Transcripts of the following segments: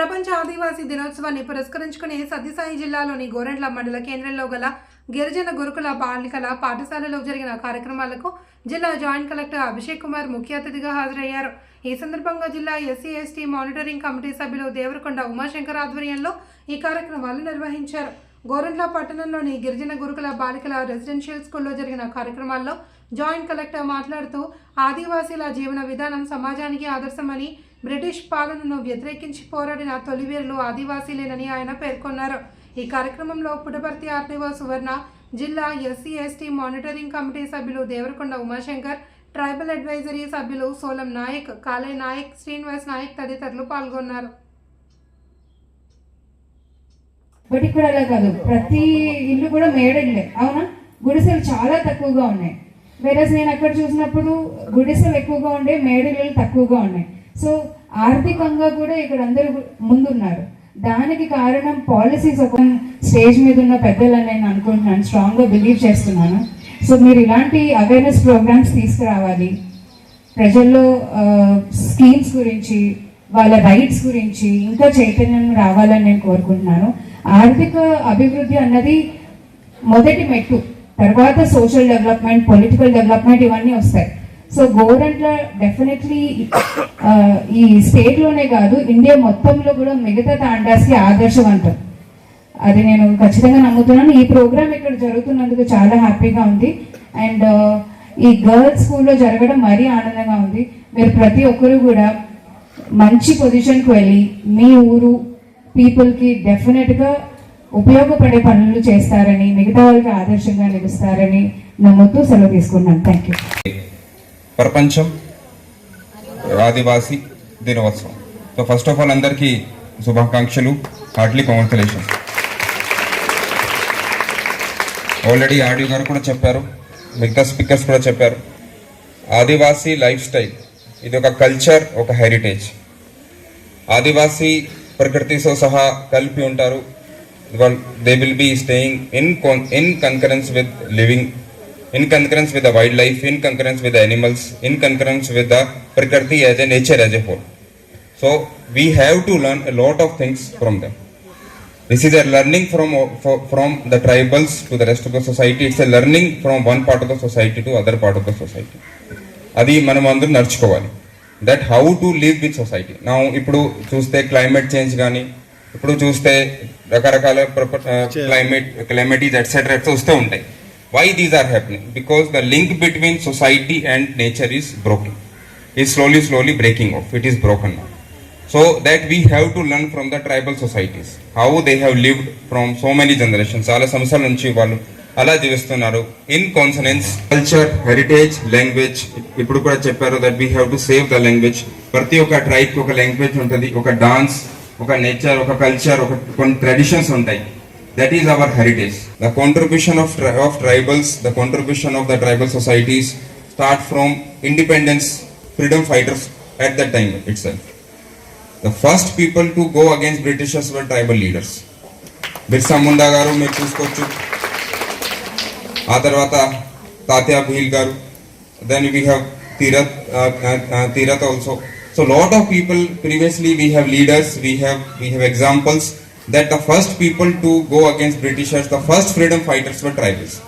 ప్రపంచ ఆదివాసీ దినోత్సవాన్ని పురస్కరించుకుని సత్యసాయి జిల్లాలోని గోరెంట్ల మండల కేంద్రంలో గల గిరిజన గురుకుల బాలికల పాఠశాలలో జరిగిన కార్యక్రమాలకు జిల్లా జాయింట్ కలెక్టర్ అభిషేక్ కుమార్ ముఖ్య అతిథిగా హాజరయ్యారు. ఈ సందర్భంగా జిల్లా ఎస్సీ ఎస్టీ మానిటరింగ్ కమిటీ సభ్యులు దేవరకొండ ఉమాశంకర్ ఆధ్వర్యంలో ఈ కార్యక్రమాలు నిర్వహించారు. గోరంట్ల పట్టణంలోని గిరిజన గురుకుల బాలికల రెసిడెన్షియల్ స్కూల్లో జరిగిన కార్యక్రమాల్లో జాయింట్ కలెక్టర్ మాట్లాడుతూ ఆదివాసీల జీవన విధానం సమాజానికి ఆదర్శమని బ్రిటిష్ పాలనను వ్యతిరేకించి పోరాడిన తొలివీరులు ఆదివాసీలేనని ఆయన పేర్కొన్నారు. ఈ కార్యక్రమంలో పుటపర్తి ఆర్టీఓ సువర్ణ జిల్లా ఎస్సీ ఎస్టీ మానిటరింగ్ కమిటీ సభ్యులు దేవరకొండ ఉమాశంకర్ ట్రైబల్ అడ్వైజరీ సభ్యులు సోలం నాయక్ కాలే నాయక్ శ్రీనివాస్ నాయక్ తదితరులు పాల్గొన్నారు. బట్ కూడా అలా కాదు. ప్రతి ఇల్లు కూడా మేడల్లే. అవునా? గుడిసెలు చాలా తక్కువగా ఉన్నాయి. వేరే నేను అక్కడ చూసినప్పుడు గుడిసెలు ఎక్కువగా ఉండే మేడిల్లు తక్కువగా ఉన్నాయి. సో ఆర్థికంగా కూడా ఇక్కడ అందరూ ముందున్నారు. దానికి కారణం పాలసీస్ ఒక స్టేజ్ మీద ఉన్న పెద్దలని నేను అనుకుంటున్నాను స్ట్రాంగ్గా బిలీవ్ చేస్తున్నాను. సో మీరు ఇలాంటి అవేర్నెస్ ప్రోగ్రామ్స్ తీసుకురావాలి. ప్రజల్లో స్కీమ్స్ గురించి వాళ్ళ రైట్స్ గురించి ఇంకా చైతన్యం రావాలని నేను కోరుకుంటున్నాను. ఆర్థిక అభివృద్ధి అన్నది మొదటి మెట్టు. తర్వాత సోషల్ డెవలప్మెంట్ పొలిటికల్ డెవలప్మెంట్ ఇవన్నీ వస్తాయి. సో గవర్నమెంట్ డెఫినెట్లీ ఈ స్టేట్లోనే కాదు ఇండియా మొత్తంలో కూడా మిగతా తాండాస్కి ఆదర్శవంతం అది నేను ఖచ్చితంగా నమ్ముతున్నాను. ఈ ప్రోగ్రామ్ ఇక్కడ జరుగుతున్నందుకు చాలా హ్యాపీగా ఉంది. అండ్ uh, ఈ గర్ల్స్ స్కూల్లో జరగడం మరీ ఆనందంగా ఉంది. మీరు ప్రతి ఒక్కరు కూడా మంచి పొజిషన్కి వెళ్ళి మీ ఊరు పీపుల్కి డెఫినెట్గా ఉపయోగపడే పనులు చేస్తారని మిగతా వాళ్ళకి ఆదర్శంగా నిలుస్తారని నమ్ముతూ సెలవు తీసుకున్నాను. థ్యాంక్ యూ ప్రపంచం ఆదివాసీ దినోత్సవం. సో ఫస్ట్ ఆఫ్ ఆల్ అందరికీ శుభాకాంక్షలు. హార్ట్లీ కంగ్రాచులేషన్ ఆల్రెడీ ఆడియో గారు కూడా చెప్పారు. మిగతా స్పీకర్స్ కూడా చెప్పారు. Adivasi lifestyle. ఇది ఒక కల్చర్ ఒక హెరిటేజ్. ఆదివాసీ ప్రకృతితో సహా కలిపి ఉంటారు. They will be staying in in concurrence with living in concurrence with the wildlife in concurrence with animals in concurrence with the ప్రకృతి as a nature as a whole so we have to learn a lot of things from them this is a learning from from the tribals to the rest of the society it's a learning from one part of the society to other part of the society అది మనం అందరూ నడుచుకోవాలి. That how to live with society నా ఇప్పుడు చూస్తే climate change కానీ ఇప్పుడు చూస్తే రకరకాల ప్రపంచ క్లైమేట్ క్లైమేటీస్ ఎట్సెట్రా ఎట్స్ వస్తూ ఉంటాయి. Why these are happening because the link between society and nature is broken ఈ slowly slowly breaking of it is broken so that we have to learn from the tribal societies how they have lived from so many generation చాలా సంవత్సరాల నుంచి వాళ్ళు అలా జీవిస్తున్నారు. In consonance culture heritage language ఇప్పుడు కూడా చెప్పారు that we have to save the language ప్రతి ఒక్క ట్రైబ్కి ఒక లాంగ్వేజ్ ఉంటుంది. ఒక డాన్స్ ఒక నేచర్ ఒక కల్చర్ ఒక కొన్ని ట్రెడిషన్స్ ఉంటాయి. That is our heritage the contribution of of tribals the contribution of the tribal societies start from independence freedom fighters at that time itself. The first people to go against Britishers were tribal leaders. Birsa Munda garu మీరు చూసుకోవచ్చు ఆ తర్వాత Tatya Bhil garu then we have Tirath Tirath also so lot of people previously we have leaders we have we have examples that the first people to go against Britishers, the first freedom fighters were tribals.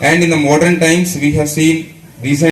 And in the modern times, we have seen recent